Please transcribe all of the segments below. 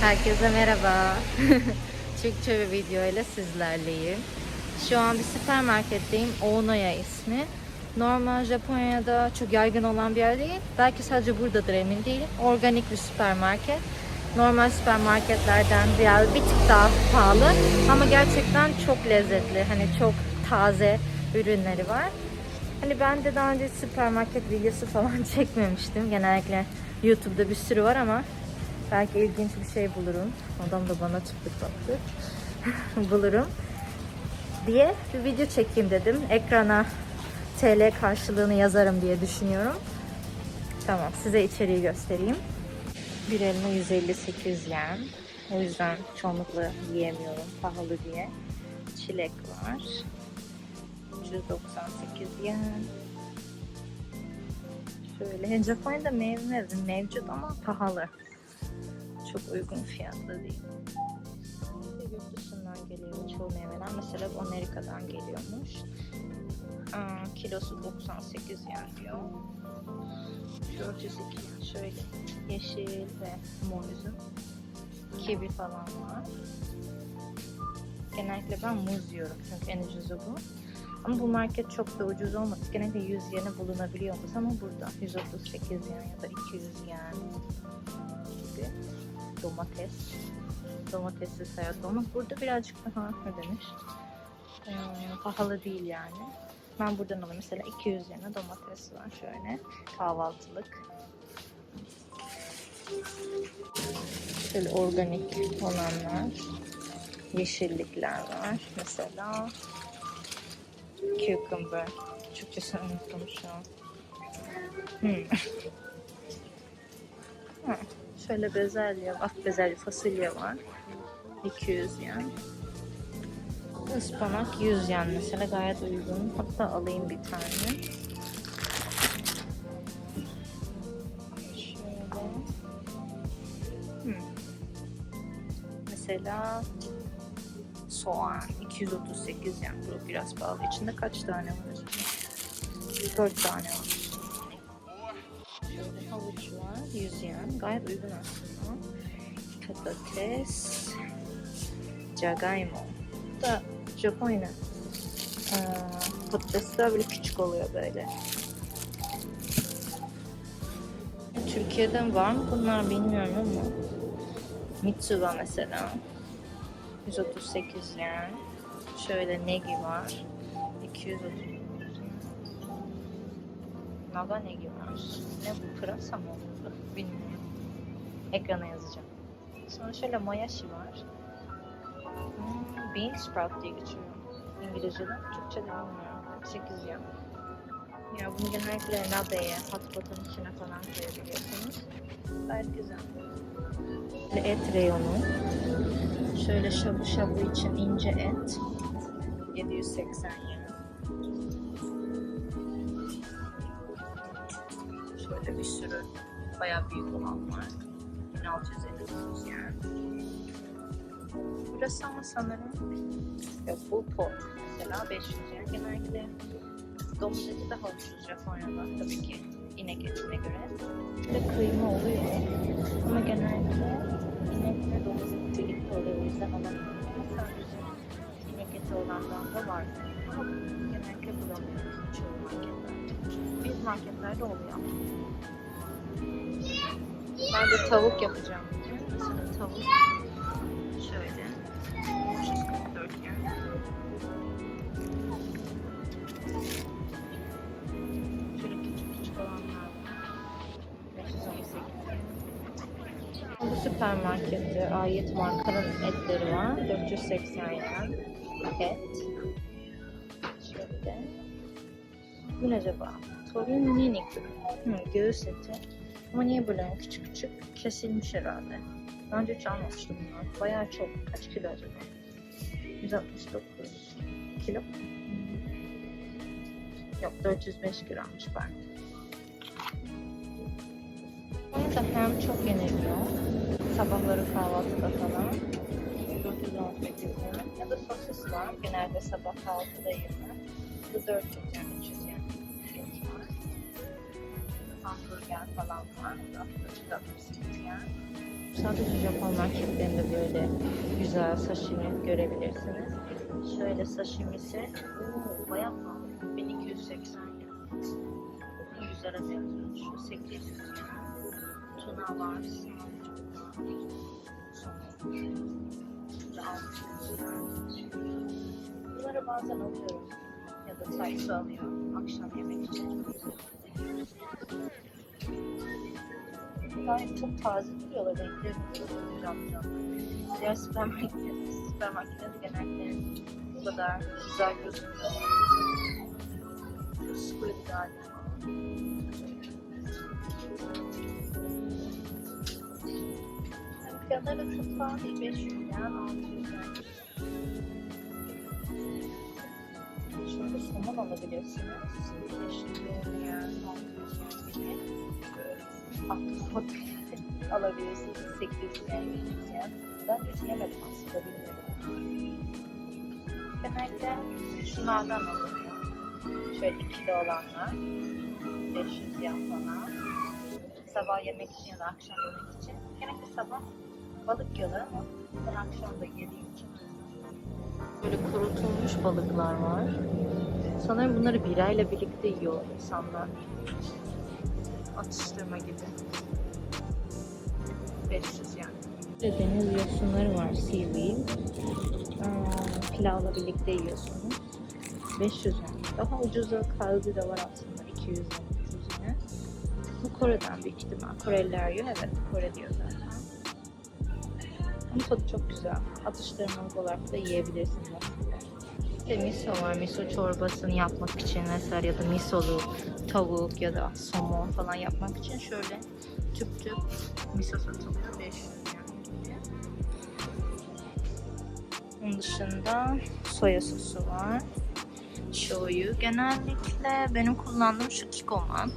Herkese merhaba. Türkçe bir video ile sizlerleyim. Şu an bir süpermarketteyim. Onoya ismi. Normal Japonya'da çok yaygın olan bir yer değil. Belki sadece buradadır emin değilim. Organik bir süpermarket. Normal süpermarketlerden biraz bir tık daha pahalı. Ama gerçekten çok lezzetli. Hani çok taze ürünleri var. Hani ben de daha önce süpermarket videosu falan çekmemiştim. Genellikle YouTube'da bir sürü var ama belki ilginç bir şey bulurum. Adam da bana tıpkı baktı. bulurum diye bir video çekeyim dedim. Ekrana TL karşılığını yazarım diye düşünüyorum. Tamam size içeriği göstereyim. Bir elma 158 yen. O yüzden çoğunlukla yiyemiyorum pahalı diye. Çilek var. 198 yen. Şöyle Japonya'da meyve mevcut ama pahalı. Çok uygun fiyatlı değil. Yurt dışından geliyor çoğu meyveler. Mesela bu Amerika'dan geliyormuş. Aa, kilosu 98 yen diyor. Şu 32 yen. Şöyle yeşil ve mor üzüm. Kivi falan var. Genellikle ben muz yiyorum çünkü en ucuzu bu. Ama bu market çok da ucuz olmadı. Genellikle 100 yene bulunabiliyor ama burada 138 yen ya da 200 yen gibi domates. Domatessiz hayat olmaz. Burada birazcık daha ne demiş? Ee, pahalı değil yani. Ben buradan alayım. Mesela 200 yene domates var şöyle. Kahvaltılık. Şöyle organik olanlar. Yeşillikler var. Mesela cucumber. Türkçesini unuttum şu an. Hmm. Şöyle bezelye, bak bezelye fasulye var. 200 yen. Ispanak 100 yen mesela gayet uygun. Hatta alayım bir tane. Hmm. Mesela soğan 238 yen. Bu biraz pahalı. İçinde kaç tane var acaba? 4 tane var. Var. 100 yen. Gayet uygun aslında. Patates. Jagaimo. Bu da Japonya. Ee, patatesler böyle küçük oluyor böyle. Türkiye'den var mı bunlar bilmiyorum ama. Mitsuba mesela. 138 yen. Şöyle negi var. 230 yen. Naga negi var. Ne bu pırasa mı? Bilmiyorum. Ekrana yazacağım. Sonra şöyle moyashi var. Hmm, bean sprout diye geçiyor. İngilizce'de. Türkçe'de bilmiyorum. 8 yen. Ya bunu genellikle nabeye, hot pot'un içine falan koyabiliyorsunuz. Gayet güzel. Et reyonu. Şöyle şabu şabu için ince et. 780 yen. Şöyle bir sürü bayağı büyük olan var. 1659 yen. Burası ama sanırım yok bu pork mesela 500 yen. Genellikle domuz eti daha ucuz Japonya'da tabii ki inek etine göre. Bir de kıyma oluyor ama genellikle inek ve domuz eti birlikte oluyor o yüzden alamıyorum. Sadece inek eti olandan da var. Ama genellikle bulamıyoruz çoğu marketlerde. Büyük marketlerde oluyor. Ben de tavuk yapacağım. Mesela tavuk şöyle 344 yen. Şöyle küçük küçük olanlar var. 518 yen. Bu süpermarkette ait markanın etleri var. 480 yen. Et. Şöyle. Bu ne acaba? Torun ninik. Hı, göğüs eti. Ama niye böyle küçük küçük kesilmiş herhalde. Daha önce hiç almamıştım bunlar. Bayağı çok. Kaç kilo acaba? 169 kilo. Yok 405 grammış pardon. Burada hem çok yeniliyor. Sabahları kahvaltıda falan. 418 lira. Ya da sosis var. Genelde sabah kahvaltıda yiyorlar. Bu 400 yani 300 yen falan var. Burada 68 yen. Sadece Japon marketlerinde böyle güzel sashimi görebilirsiniz. Şöyle sashimisi oo, bayağı pahalı. 1280 yen. Güzele benziyor. Şu 800 yen. Tuna var. Şurada 600 yen. Bunları bazen alıyorum. Ya da saksı alıyorum. Akşam yemek için. Gayet çok taze duruyorlar. Renkleri güzel canlı. Diğer süpermarketler, süpermarketlerde genelde bu kadar güzel gözükmüyor. Squid galiba. Yani Fiyatları da çok pahalı değil. 500 yen, 600 yen. Şurada somon alabilirsiniz. 500 yen, 600 Ahtapot alabilirsiniz. 800 yen, 100 yen. Ben hiç yemedim aslında bilmiyorum. Genelde şunlardan alınıyor. Şöyle ikili olanlar. 500 yen falan. Sabah yemek için ya da akşam yemek için. Genelde sabah balık yiyorlar ama ben akşam da yediğim için. Böyle kurutulmuş balıklar var. Sanırım bunları birayla birlikte yiyor insanlar. Atıştırma gibi. 500 yani. Ve deniz yosunları var. Seaweed. Pilavla birlikte yiyorsunuz. 500 yani. Daha ucuza kalbi de var aslında. 200 yen, 300 yen. Bu Kore'den büyük ihtimal. Koreliler yiyor. Evet Kore diyor zaten. Ama tadı çok güzel. Atıştırmalık olarak da yiyebilirsiniz aslında. De miso var. Miso çorbasını yapmak için vesaire ya da misolu tavuk ya da somon falan yapmak için şöyle tüp tüp miso satılıyor. 500 yani. Onun dışında soya sosu var. Shoyu. Genellikle benim kullandığım şu Kikoman.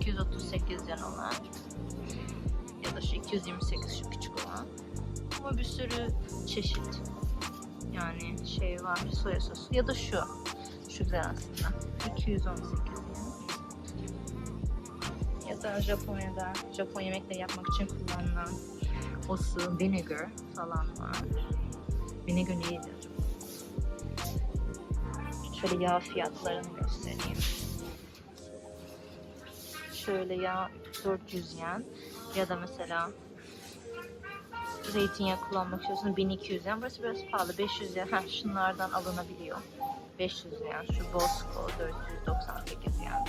238 yen olan. Ya da şu 228 şu küçük olan. Ama bir sürü çeşit. Yani şey var soya sosu. Ya da şu. Şu güzel aslında. 218 yen. Ya da Japonya'da Japon yemekleri yapmak için kullanılan o su, vinegar falan var. Vinegar neydi? Şöyle yağ fiyatlarını göstereyim. Şöyle yağ 400 yen ya da mesela zeytinyağı kullanmak istiyorsun 1200 yen. Burası biraz pahalı 500 yen. Heh, şunlardan alınabiliyor. 500 yen. Şu Bosco 498 yen.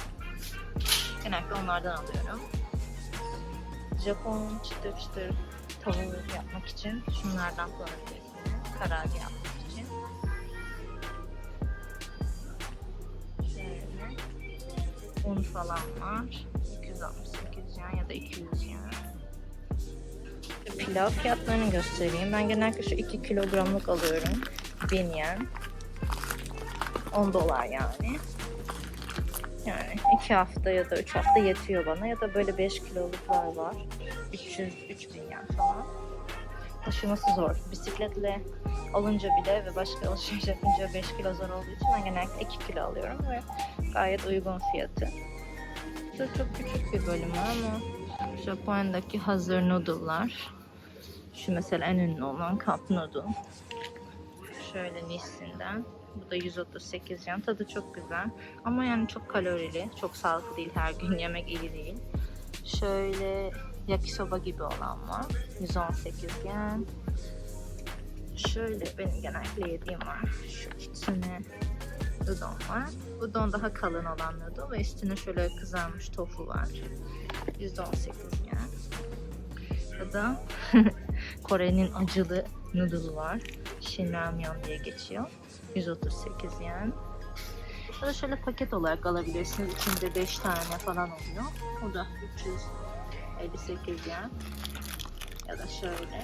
Genellikle onlardan alıyorum. Japon çıtır çıtır tavuğu yapmak için şunlardan kullanabilirsiniz. Karage yapmak için. Un falan var. 268 yen ya da 200 yen. Pilav fiyatlarını göstereyim. Ben genellikle şu 2 kilogramlık alıyorum. 1000 yen. 10 dolar yani. Yani 2 hafta ya da 3 hafta yetiyor bana. Ya da böyle 5 kiloluklar var. 300 3000 yen falan. Taşıması zor. Bisikletle alınca bile ve başka alışveriş yapınca 5 kilo zor olduğu için ben genellikle 2 kilo alıyorum ve gayet uygun fiyatı. Burada çok küçük bir bölüm var ama Japonya'daki hazır noodle'lar. Şu mesela en ünlü olan cup noodle. Şöyle Nissin'den. Bu da 138 yen. Tadı çok güzel. Ama yani çok kalorili. Çok sağlıklı değil. Her gün yemek iyi değil. Şöyle yakisoba gibi olan var. 118 yen. Şöyle benim genellikle yediğim var. Şu içine udon var. Udon daha kalın olan noodle ve üstüne şöyle kızarmış tofu var. 118 yen. Ya da Kore'nin acılı noodle var. Shinramyeon diye geçiyor. 138 yen. Ya da şöyle paket olarak alabilirsiniz. İçinde 5 tane falan oluyor. O da 358 yen. Ya da şöyle.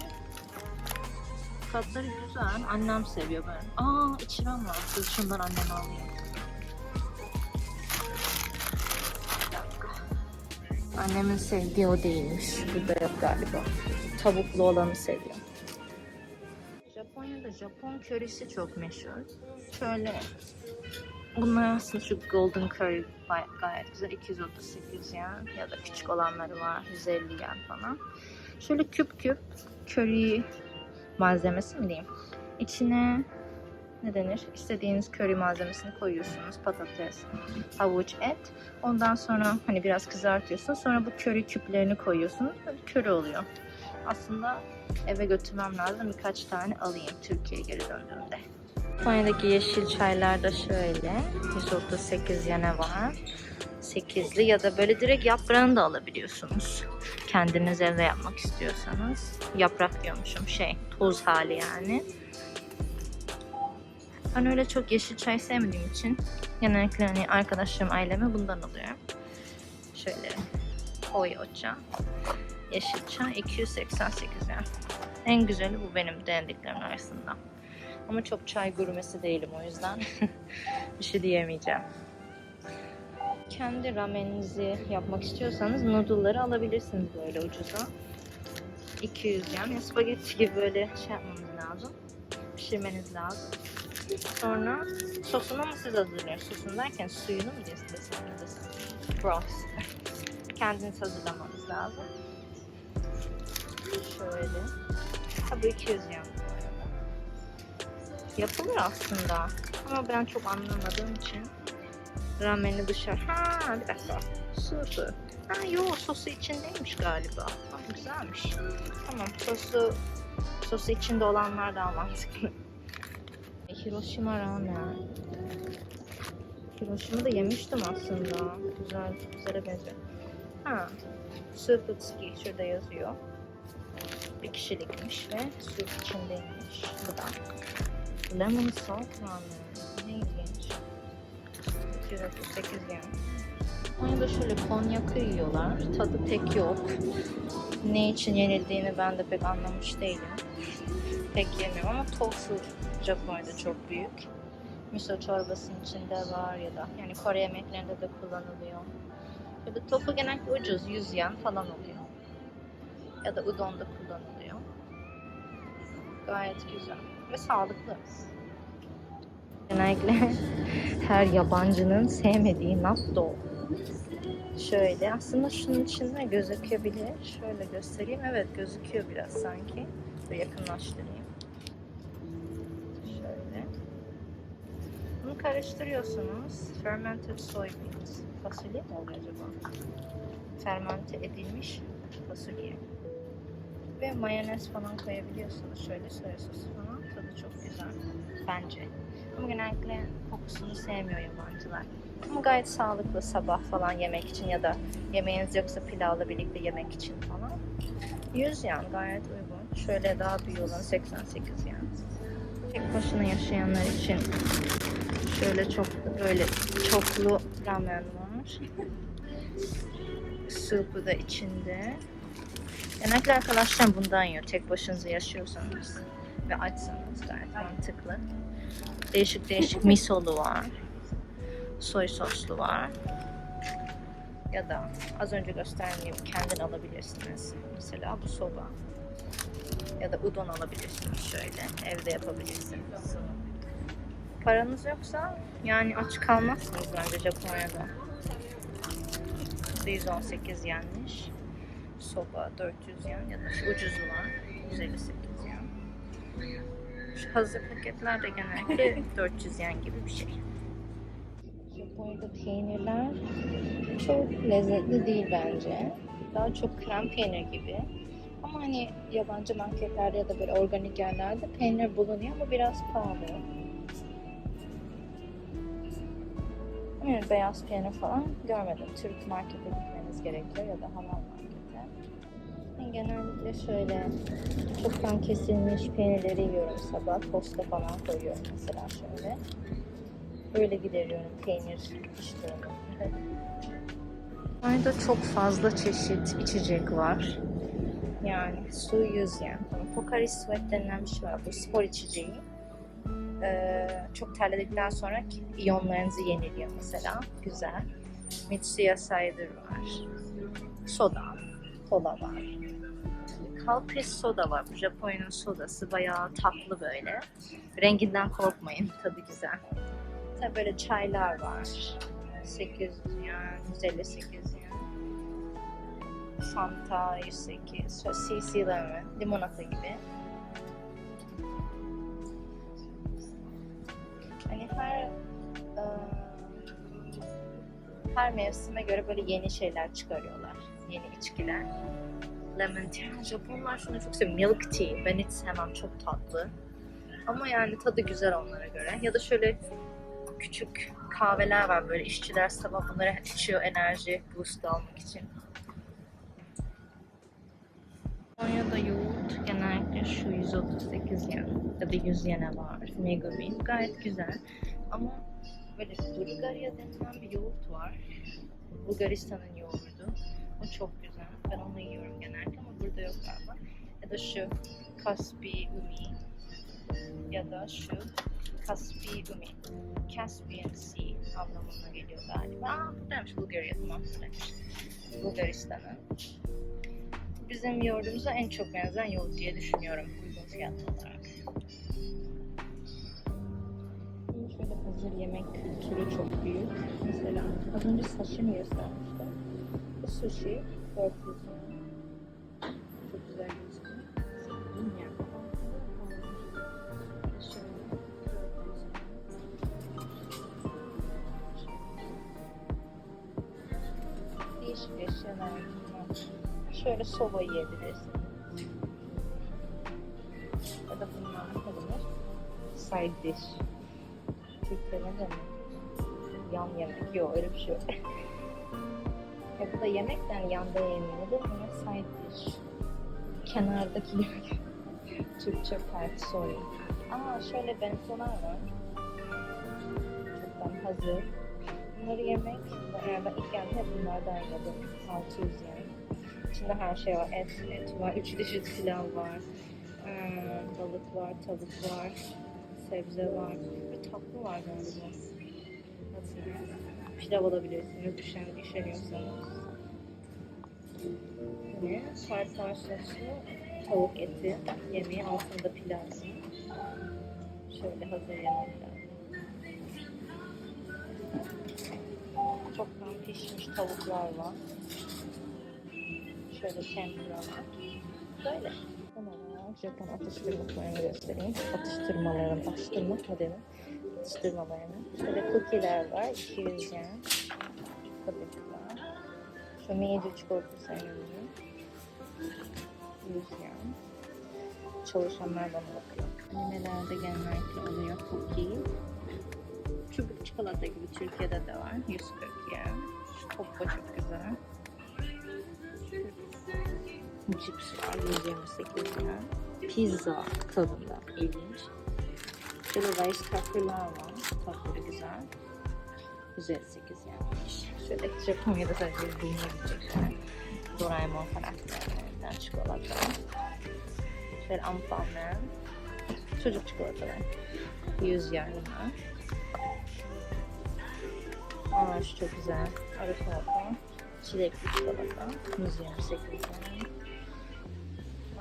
Tatları güzel. Annem seviyor ben. Aa içirem var. Şundan annem alayım. Annemin sevdiği o değilmiş. Burada yok galiba. Tavuklu olanı seviyor. Japonya'da Japon körisi çok meşhur. Şöyle Bunlar aslında şu Golden Curry gay- gayet güzel. 238 yen ya da küçük olanları var. 150 yen falan. Şöyle küp küp köri malzemesi mi diyeyim. İçine ne denir? İstediğiniz köri malzemesini koyuyorsunuz. Patates, havuç, et. Ondan sonra hani biraz kızartıyorsunuz. Sonra bu köri küplerini koyuyorsunuz. Köri oluyor. Aslında eve götürmem lazım. Birkaç tane alayım Türkiye'ye geri döndüğümde. Japonya'daki yeşil çaylar da şöyle. 138 yene var. 8'li ya da böyle direkt yaprağını da alabiliyorsunuz. Kendiniz evde yapmak istiyorsanız. Yaprak diyormuşum şey toz hali yani. Ben öyle çok yeşil çay sevmediğim için genellikle hani arkadaşlarım aileme bundan alıyorum. Şöyle Oyocha. Yeşil çay 288 yani. En güzeli bu benim denediklerimin arasında. Ama çok çay gurmesi değilim o yüzden bir şey diyemeyeceğim. Kendi rameninizi yapmak istiyorsanız noodle'ları alabilirsiniz böyle ucuza. 200 yen. Ya spagetti gibi böyle şey yapmanız lazım. Pişirmeniz lazım. Sonra sosunu mu siz hazırlıyorsunuz? Sosunu derken suyunu mu desem? Broth. Kendiniz hazırlamanız lazım. Şöyle. Ha bu 200 yen bu arada. Yapılır aslında. Ama ben çok anlamadığım için rameni dışarı. Ha bir dakika. Sosu. Ha yok sosu içindeymiş galiba. Ha, güzelmiş. Tamam sosu sosu içinde olanlar daha mantıklı. Hiroshima ramen. Hiroşima'da yemiştim aslında. Güzel, güzele benziyor. Ha, Suputski şurada yazıyor. Bir kişilikmiş ve süt içindeymiş. Bu da. Lemon salt ramen. Ne ilginç. 238 yen. Japonya'da şöyle konyakı yiyorlar. Tadı pek yok. Ne için yenildiğini ben de pek anlamış değilim. Pek yemiyorum ama tofu Japonya'da çok büyük. Miso çorbasının içinde var ya da yani Kore yemeklerinde de kullanılıyor. Ya da tofu genellikle ucuz 100 yen falan oluyor. Ya da udon da kullanılıyor. Gayet güzel ve sağlıklı. Genellikle her yabancının sevmediği natto. Şöyle aslında şunun içinde gözükebilir. Şöyle göstereyim. Evet gözüküyor biraz sanki. Yakınlaştırayım. Şöyle. Bunu karıştırıyorsunuz. Fermented soybeans. Fasulye mi oluyor acaba? Fermente edilmiş fasulye. Ve mayonez falan koyabiliyorsunuz. Şöyle soya sosu falan. Tadı çok güzel. Bence. Ama genellikle kokusunu sevmiyor yabancılar. Ama gayet sağlıklı sabah falan yemek için ya da yemeğiniz yoksa pilavla birlikte yemek için falan. 100 yan gayet uygun. Şöyle daha büyük olan 88 yan. Tek başına yaşayanlar için şöyle çok böyle çoklu ramen var. Supu da içinde. Genellikle arkadaşlar bundan yiyor. Tek başınıza yaşıyorsanız ve açsanız gayet mantıklı. Değişik değişik misolu var. Soy soslu var. Ya da az önce gösterdiğim kendin alabilirsiniz. Mesela bu soba. Ya da udon alabilirsiniz şöyle. Evde yapabilirsiniz. Paranız yoksa yani aç kalmazsınız bence Japonya'da. 118 yenmiş. Soba 400 yen ya da şu ucuzu var. 158 yen. Şu hazır paketler de genellikle 400 yen gibi bir şey. Japonya'da peynirler çok lezzetli değil bence. Daha çok krem peynir gibi. Ama hani yabancı marketlerde ya da böyle organik yerlerde peynir bulunuyor ama biraz pahalı. Yani beyaz peynir falan görmedim. Türk markete gitmeniz gerekiyor ya da halal markete. Ben genellikle şöyle çoktan kesilmiş peynirleri yiyorum sabah. Tosta falan koyuyorum mesela şöyle. Böyle gideriyorum peynir iştahını. Burada çok fazla çeşit içecek var. Yani su 100 yen. Pocari Sweat denilen bir şey var. Bu spor içeceği. Ee, çok terledikten sonra iyonlarınızı yeniliyor mesela. Güzel. Mitsuya Cider var. Soda. Kola var. Calpis soda var. Bu Japonya'nın sodası. Bayağı tatlı böyle. Renginden korkmayın. Tadı güzel. Tabii böyle çaylar var. 800 yen, 158 yen. Fanta 108, şöyle CC lemon, limonata gibi. Hani her e, her mevsime göre böyle yeni şeyler çıkarıyorlar. Yeni içkiler. Lemon tea. Japonlar şunu çok seviyor. Milk tea. Ben hiç sevmem. Çok tatlı. Ama yani tadı güzel onlara göre. Ya da şöyle küçük kahveler var böyle işçiler sabah bunları içiyor enerji boost almak için. Japonya'da yoğurt genellikle şu 138 yen ya da 100 yene var. Megumi gayet güzel. Ama böyle Bulgarya denilen bir yoğurt var. Bulgaristan'ın yoğurdu. O çok güzel. Ben onu yiyorum genellikle ama burada yok galiba. Ya da şu Kaspi Umi ya da şu Kaspi Umi. Caspian Sea anlamına geliyor galiba. Aa buradaymış Bulgarya tamam buradaymış. Bulgaristan'ın. Bizim yoğurdumuza en çok benzeyen yoğurt diye düşünüyorum uygun fiyatlı olarak. Şöyle hazır yemek kültürü çok büyük. Mesela az önce sashimi göstermiştim. Bu sushi 400 yen. Soba yiyebilirsin. Ya da bunlar ne denir? Side dish. Türkçe ne demek? Yan yemek. Yok öyle bir şey yok. ya bu da yemekten yanda yenilir de buna side dish. Kenardaki yemek. Türkçe part sorry. Aa şöyle bentolar var. Çoktan hazır. Bunları yemek, yani ben ilk geldiğimde bunlardan yedim. 600 yen. İçinde her şey var. Et, et var, üç çeşit pilav var. Ee, balık var, tavuk var, sebze var. Bir tatlı var galiba. Hatırlıyorum. Pilav alabilirsiniz düşen, üşeniyorsanız. Ne? Tartar soslu tavuk eti yemeği altında pilav. Şöyle hazır yemekler. Çoktan pişmiş tavuklar var. Şöyle var. Böyle. Son olarak Japon atıştırmalarını göstereyim. Atıştırmalarını, atıştırmak mı demek? Atıştırmalarını. Şöyle cookie'ler var. 200 yen. Kabuklar. Şu miyeci çikolata sevimli. 100 yen. Çalışanlar bana bakıyor. Animelerde genellikle oluyor cookie. Çubuk çikolata gibi Türkiye'de de var. 140 yen. Şu çok güzel. Cips var 128 yen. Pizza tadında ilginç. Şöyle rice tatlılar var. Tatları güzel. 158 yenmiş. Şöyle Japonya'da sadece bilmeyebilecek şeyler. Doraemon karakterlerinden çikolata. Şöyle Anpanmen. Çocuk çikolataları. 100 yen yine. Aa şu çok güzel. Arı çikolata. Çilekli çikolata. 128 yen.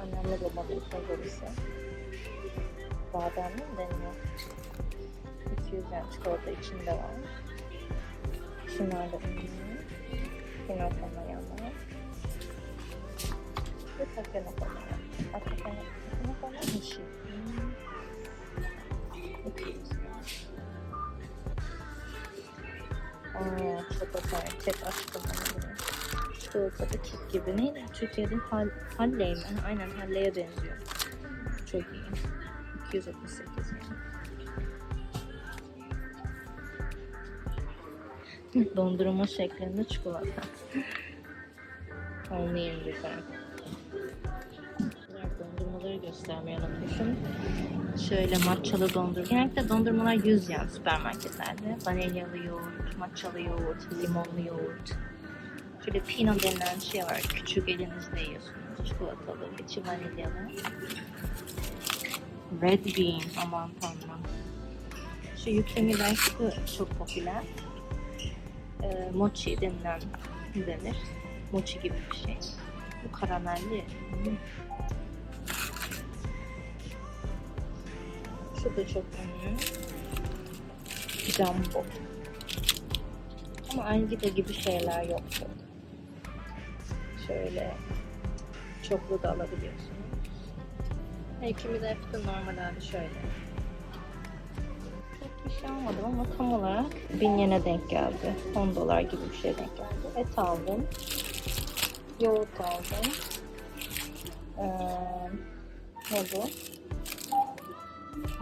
Annemle babamın favorisi. Bademli mi deniyor? 200 yen çikolata içinde var. Şunlar da ünlü. Pinokyo'na yanlar. Ve Takenokyo'na yanlar. Takenokyo'na Nishi. Hmm. 200 yen. Aa, çikolata. Tek aşkım çikolatalı kek gibi. Neydi? Türkiye'de hal, halley mi? Aynen halleye benziyor. Çok iyi. 268 yani. Dondurma şeklinde çikolata. Only in Japan. Dondurmaları göstermeyi unutmuşum. Şöyle matchalı dondurma. Genellikle dondurmalar 100 yen süpermarketlerde. Vanilyalı yoğurt, matchalı yoğurt, limonlu yoğurt. Şöyle pino denilen şey var. Küçük elinizle yiyorsunuz. Çikolatalı, içi vanilyalı. Red bean, aman tanrım. Şu yüklemi rice'ı çok popüler. Ee, mochi denilen ne denir? Mochi gibi bir şey. Bu karamelli. Şu da çok ünlü. Jumbo. Ama Angida gibi şeyler yok burada. Şöyle çoklu da alabiliyorsunuz. Ekimi de hep de normal hali şöyle. Çok bir şey almadım ama tam olarak 1000 yene denk geldi. 10 dolar gibi bir şey denk geldi. Et aldım. Yoğurt aldım. Ee, ne bu?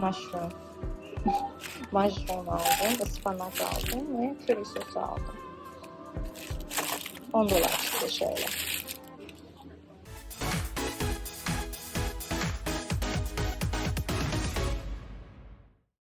Mushroom. Mushroom aldım. ıspanak aldım ve köri sosu aldım. 10 dolar işte şöyle.